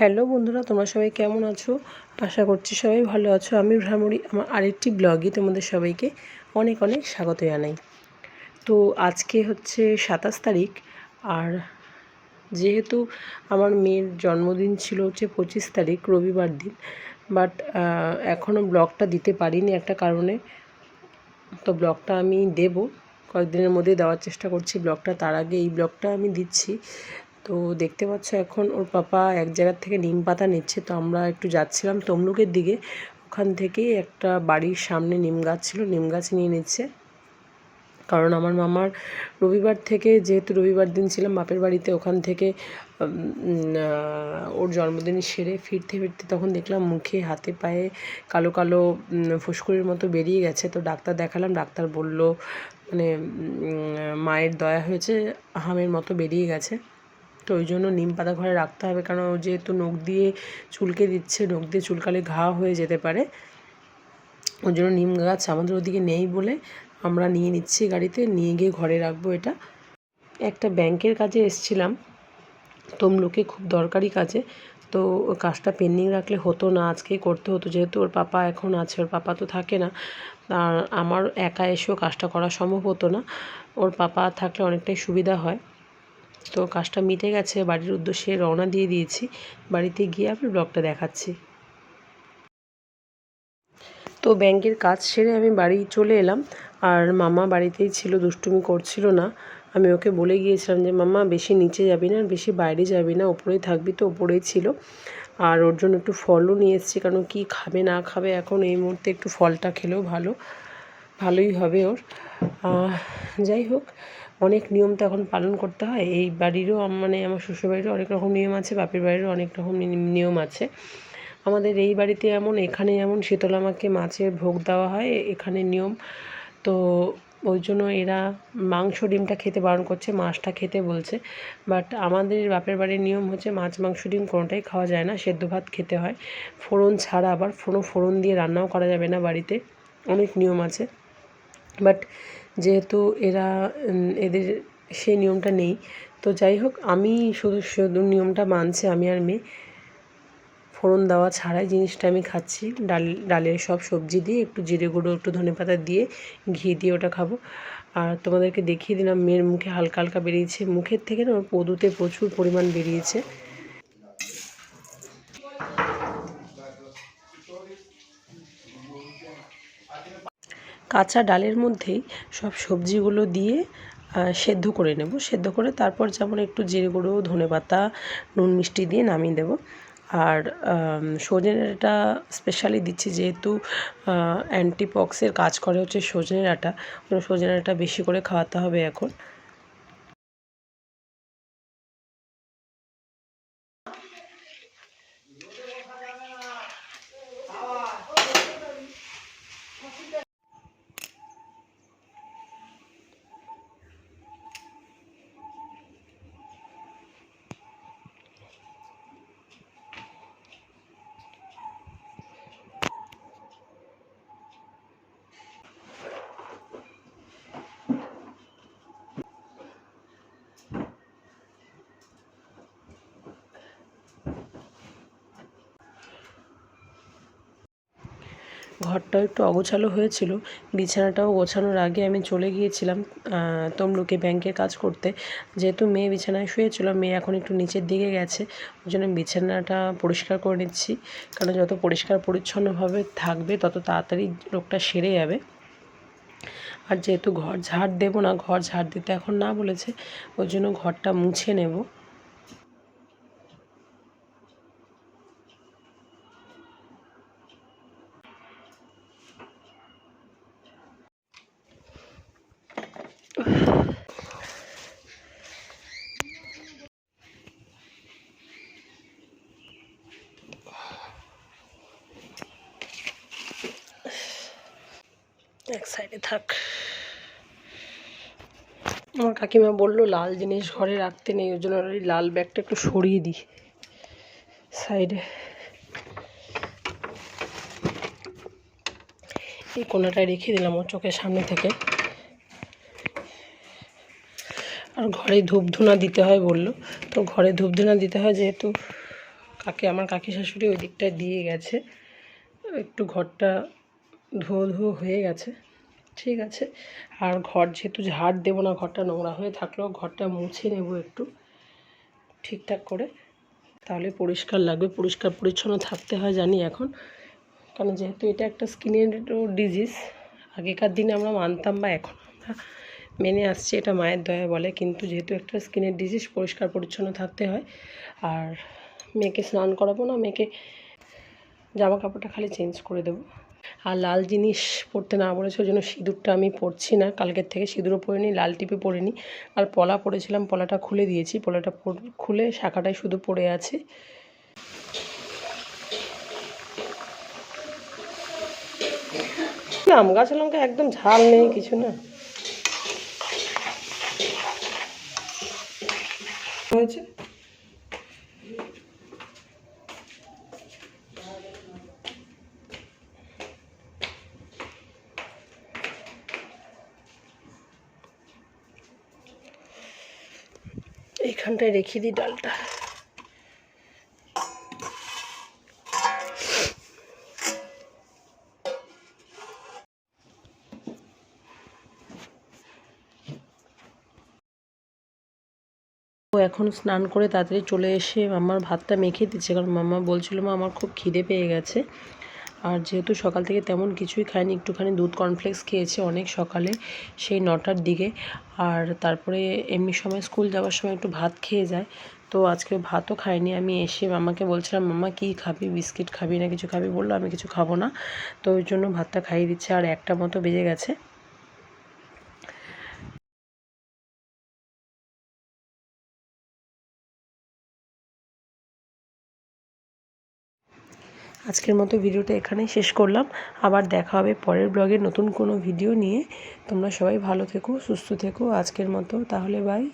Hello বন্ধুরা, তোমরা সবাই কেমন আছো? আশা করছি সবাই ভালো আছো। আমি ভ্রামরি, আমার আরেকটি ব্লগে তোমাদের সবাইকে অনেক অনেক স্বাগত জানাই। তো আজকে হচ্ছে সাতাশ তারিখ, আর যেহেতু আমার মেয়ের জন্মদিন ছিল হচ্ছে পঁচিশ তারিখ, রবিবার দিন বাট এখনও ব্লগটা দিতে পারিনি একটা কারণে। তো ব্লগটা আমি দেব, কয়েকদিনের মধ্যে দেওয়ার চেষ্টা করছি ব্লগটা, তার আগে এই ব্লগটা আমি দিচ্ছি। তো দেখতে পাচ্ছ এখন ওর পাপা এক জায়গার থেকে নিম পাতা নিচ্ছে, তো আমরা একটু যাচ্ছিলাম তমলুকের দিকে। ওখান থেকে একটা বাড়ির সামনে নিম গাছ ছিল, নিম গাছ নিয়ে নিচ্ছে। কারণ আমার মামার রবিবার থেকে, যেহেতু রবিবার দিন ছিলাম বাপের বাড়িতে, ওখান থেকে ওর জন্মদিন সেরে ফিরতে ফিরতে তখন দেখলাম মুখে, হাতে পায়ে কালো কালো ফুসকুড়ির মতো বেরিয়ে গেছে। তো ডাক্তার দেখালাম, ডাক্তার বলল মানে মায়ের দয়া হয়েছে হামের মতো বেরিয়ে গেছে। তো ওই জন্য নিম পাতা ঘরে রাখতে হবে। কারণ যেহেতু নখ দিয়ে চুলকে দিচ্ছে, নখ দিয়ে চুলকালে ঘা হয়ে যেতে পারে। ওই জন্য নিম গাছ আমাদের ওদিকে নেই বলে আমরা নিয়ে নিচ্ছি গাড়িতে, নিয়ে গিয়ে ঘরে রাখব এটা। একটা ব্যাংকের কাজে এসছিলাম। তমলুকে খুব দরকারি কাজে। তো কাজটা পেন্ডিং রাখলে হতো না, আজকেই করতে হতো। যেহেতু ওর পাপা এখন আছে, ওর পাপা তো থাকে না। আর আমার একা এসেও কাজটা করা সম্ভব হতো না। ওর পাপা থাকলে অনেকটাই সুবিধা হয়। তো কাজটা মিটে গেছে, বাড়ির উদ্দেশ্যে রওনা দিয়ে দিয়েছি। বাড়িতে গিয়ে আমি ব্লগটা দেখাচ্ছি। তো ব্যাংকের কাজ সেরে আমি বাড়ি চলে এলাম। আর মামা বাড়িতেই ছিল, দুষ্টুমি করছিল না। আমি ওকে বলে গিয়েছিলাম যে, মামা, বেশি নিচে যাবি না আর বেশি বাইরে যাবি না, ওপরেই থাকবি তো, ওপরেই ছিল। আর ওর জন্য একটু ফলও নিয়ে এসেছি, কারণ কি খাবে, না খাবে, এখন এই মুহূর্তে একটু ফলটা খেলেও ভালো, ভালোই হবে ওর। যাই হোক অনেক নিয়ম তো এখন পালন করতে হয়। এই বাড়িরও মানে আমার শ্বশুরবাড়িরও অনেক রকম নিয়ম আছে, বাপের বাড়িরও অনেক রকম নিয়ম আছে। আমাদের এই বাড়িতে এমন, এখানে এমন শীতলা মাকে মাছের ভোগ দেওয়া হয়, এখানে নিয়ম। তো ওই জন্য এরা মাংস ডিমটা খেতে বারণ করছে, মাছটা খেতে বলছে। বাট আমাদের বাপের বাড়ির নিয়ম হচ্ছে মাছ, মাংস, ডিম কোনোটাই খাওয়া যায় না, সেদ্ধ ভাত খেতে হয়। ফোড়ন ছাড়া আবার ফোড়ন ফোড়ন দিয়ে রান্নাও করা যাবে না বাড়িতে। অনেক নিয়ম আছে। বাট যেহেতু এরা এদের সেই নিয়মটা নেই। তো যাই হোক, আমি শুধু শুধু নিয়মটা মানছি, আমি আর মেয়ে। ফোড়ন দেওয়া ছাড়াই জিনিসটা আমি খাচ্ছি। ডাল, ডালের সব সবজি দিয়ে একটু জিরে গুঁড়ো, একটু ধনে পাতা দিয়ে ঘি দিয়ে ওটা খাব। আর তোমাদেরকে দেখিয়ে দিলাম, মেয়ের মুখে হালকা হালকা বেরিয়েছে। মুখের থেকে না পদুতে প্রচুর পরিমাণ বেরিয়েছে। কাঁচা ডালের মধ্যেই সব সবজিগুলো দিয়ে সেদ্ধ করে নেব। সেদ্ধ করে তারপর যেমন একটু জিরে গুঁড়ো, ধনে পাতা, নুন মিষ্টি দিয়ে নামিয়ে দেব। আর সজনেটা স্পেশালি দিচ্ছি যেহেতু অ্যান্টিপক্সের কাজ করে হচ্ছে সজনে আটা। সজনে আটা বেশি করে খাওয়াতে হবে এখন। ঘরটাও একটু অগোছালো হয়েছিল। বিছানাটাও গোছানোর আগে আমি চলে গিয়েছিলাম তমলুকে ব্যাংকের কাজ করতে। যেহেতু মেয়ে বিছানায় শুয়েছিল, মেয়ে এখন একটু নিচের দিকে গেছে। ওই জন্য বিছানাটা পরিষ্কার করে নিচ্ছি। কারণ যত পরিষ্কার পরিচ্ছন্নভাবে থাকবে, তত তাড়াতাড়ি রোগটা সেরে যাবে। আর যেহেতু ঘর ঝাড় দেবো না, ঘর ঝাড় দিতে এখন না বলেছে, ওই জন্য ঘরটা মুছে নেব। এক সাইডে থাক। আমার কাকিমা বলল, লাল জিনিস ঘরে রাখতে নেই, ওই জন্য ওই লাল ব্যাগটা একটু সরিয়ে দিই সাইডে এই কোনাটায় রেখে দিলাম ওর চোখের সামনে থেকে। আর ঘরে ধূপ ধুনা দিতে হয় বলল। তো ঘরে ধূপ ধুনা দিতে হয় যেহেতু কাকে, আমার কাকি শাশুড়ি ওই দিকটায় দিয়ে গেছে। একটু ঘরটা ধুয়ো ধুয়ো হয়ে গেছে। ঠিক আছে। আর ঘর যেহেতু ঝাড় দেবো না, ঘরটা নোংরা হয়ে থাকলেও ঘরটা মুছে নেব একটু ঠিকঠাক করে। তাহলে পরিষ্কার লাগবে। পরিষ্কার পরিচ্ছন্ন থাকতে হয় জানি এখন। কারণ যেহেতু এটা একটা স্কিনের ডিজিজ আগেকার দিনে আমরা মানতাম বা এখন আমরা মেনে আসছি, এটা মায়ের দয়া বলে। কিন্তু যেহেতু একটা স্কিনের ডিজিজ পরিষ্কার পরিচ্ছন্ন থাকতে হয়। আর মেয়েকে স্নান করাবো না, মেয়েকে জামা কাপড়টা খালি চেঞ্জ করে দেবো। আর লাল জিনিস পরতে না বলেছে, ওই জন্য সিঁদুরটা আমি পরছি না। কালকের থেকে সিঁদুরও পরিনি লাল টিপে পরিনি আর পলা পরেছিলাম পলাটা খুলে দিয়েছি। পলাটা খুলে শাখাটাই শুধু পড়ে আছে। আম গাছ লঙ্কা একদম ঝাল নেই, কিছু না। হয়েছে? এইখানটায় রেখে দিই ডালটা। এখন স্নান করে তাড়াতাড়ি চলে এসে মাম্মার ভাতটা মেখে দিচ্ছে, কারণ মাম্মা বলছিল, মা, আমার খুব খিদে পেয়ে গেছে। আর যেহেতু সকাল থেকে তেমন কিছুই খাইনি, একটুখানি দুধ কর্নফ্লেক্স খেয়েছি অনেক সকালে সেই নটার দিকে। আর তারপরে এমনি সময় স্কুল যাওয়ার সময় একটু ভাত খেয়ে যায়। তো আজকে ভাতও খায়নি আমি এসে মামাকে বলছিলাম, মামা, কি খাবি? বিস্কিট খাবি না কিছু খাবি? বলল, আমি কিছু খাব না। তো ওই জন্য ভাতটা খাইয়ে দিচ্ছে, আর একটা মতো বেজে গেছে। আজকের মতো ভিডিওটা এখানেই শেষ করলাম। আবার দেখা হবে পরের ব্লগে নতুন কোনো ভিডিও নিয়ে। তোমরা সবাই ভালো থেকো, সুস্থ থেকো। আজকের মতো, তাহলে বাই